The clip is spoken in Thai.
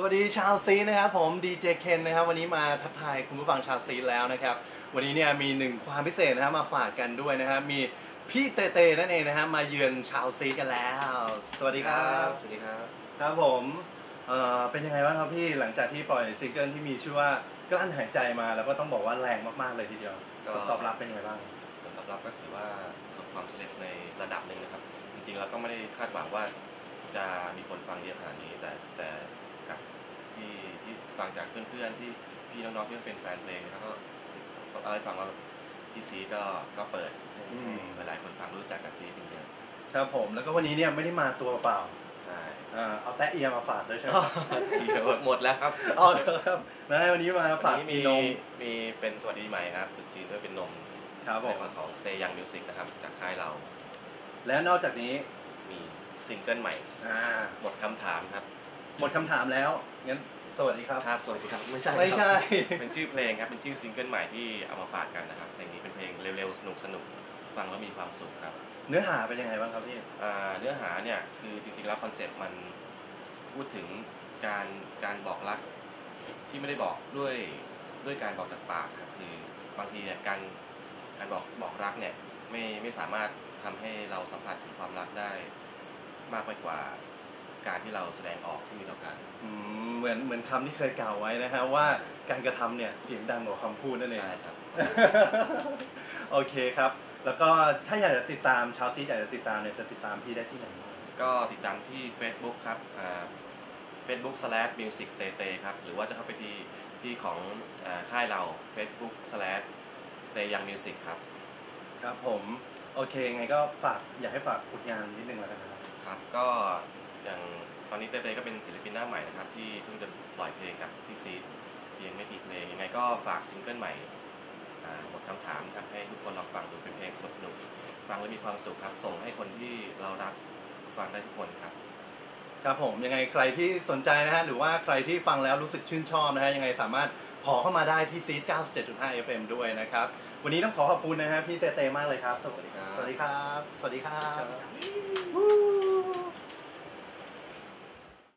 สวัสดีชาวซีดนะครับผมดีเจเคนนะครับวันนี้มาทักทายคุณผู้ฟังชาวซีดแล้วนะครับ วันนี้เนี่ยมีหนึ่งความพิเศษนะครับมาฝากกันด้วยนะครับมีพี่เตเตนั่นเองนะครับมาเยือนชาวซีดกันแล้ว สวัสดีครับสวัสดีครับครับผมเอ่อเป็นยังไงบ้างครับพี่หลังจากที่ปล่อยซิงเกิลที่มีชื่อว่ากลั้นหายใจมาแล้วก็ต้องบอกว่าแรงมากๆเลยทีเดียวก็ ผลตอบรับเป็นยังไงบ้าง ผลตอบรับก็ถือว่าประสบความสำเร็จในระดับหนึ่งนะครับ จริงๆเราก็ไม่ได้คาดหวังว่าจะมีคนฟังเยอะขนาดนี้ แต่แต่ กับที่ที่ฟังจากเพื่อนๆที่พี่น้องๆที่เป็นแฟนเพลงนะครับก็เล่าให้ฟังว่าพี่ซีก็ก็เปิดให้อืมให้หลายๆคนฟังรู้จักกับซีเป็นเยอะครับผมแล้วก็วันนี้เนี่ยไม่ได้มาตัวเปล่าใช่อ่าเอาแตะเอียมาฝากด้วยใช่ไหมเดี๋ยวหมดแล้วครับอ๋อครับนะวันนี้มาฝากวันมีนี้นมีมมีเป็นสวัสดีใหม่ครับจุดจีนด้วยเป็นนมครับผในมของของเซยังมิวสิกนะครับจากค่ายเรา และนอกจากนี้มีซิงเกิลใหม่ อ่า หมดคำถามครับ หมดคำถามแล้วงั้นสวัสดีครับ ครับ สวัสดีครับ ไม่ใช่ไม่ใช่ครับเป็นชื่อเพลงครับ เป็นชื่อซิงเกิลใหม่ที่เอามาฝากกันนะครับ เพลงนี้เป็นเพลงเร็วๆ สนุกๆ ฟังแล้วมีความสุขครับเนื้อหาเป็นยังไงบ้างครับพี่ อ่าเนื้อหาเนี่ยคือจริงๆ แล้วคอนเซ็ปต์มันพูดถึงการการบอกรักที่ไม่ได้บอกด้วยด้วยการบอกจากปากครับคือบางทีเนี่ยการการบอกบอกรักเนี่ยไม่ไม่สามารถทำให้เราสัมผัสถึงความรักได้มากไปกว่า การที่เราแสดงออกที่มีต่อกัน อืมเหมือนเหมือนคำที่เคยกล่าวไว้นะฮะว่าการกระทำเนี่ยเสียงดังกว่าคำพูดนั่นเอง ใช่ครับ โอเคครับ แล้วก็ถ้าอยากจะติดตามชาวซีอยากจะติดตามเนี่ยจะติดตามพี่ได้ที่ไหนบ้างก็ติดตามที่ Facebook ครับอ่า Facebook slash music เตเตครับ หรือว่าจะเข้าไปที่ที่ของอาค่ายเรา Facebook slash stay young music ครับ ครับผม โอเคไงก็ฝากอยากให้ฝากผลงานนิดนึงแล้วกันนะครับ ครับ ก็อย่างตอนนี้เตเตก็เป็ นศิลปินหน้าใหม่นะครับที่เพิ่งจะปล่อยเพลงกับที่ซีดเพียงไม่กี่เพลงยังไงก็ฝากซิงเกิลใหม่อ่าหมดคำถามครับให้ทุกคนลองฟังดูเป็นเพลงสนุกสนุกฟังแล้วมีความสุขครับ ส่งให้คนที่เรารักฟังได้ทุกคนครับ ครับผมยังไงใครที่สนใจนะฮะหรือว่าใครที่ฟังแล้วรู้สึกชื่นชอบนะฮะยังไงสามารถขอเข้ามาได้ที่ซีด97.5 FM ด้วยนะครับ วันนี้ต้องขอขอบคุณนะฮะพี่เตเตมากเลยครับ สวัสดีสวัสดีครับ สวัสดีครับ สวัสดีครับครับ Woo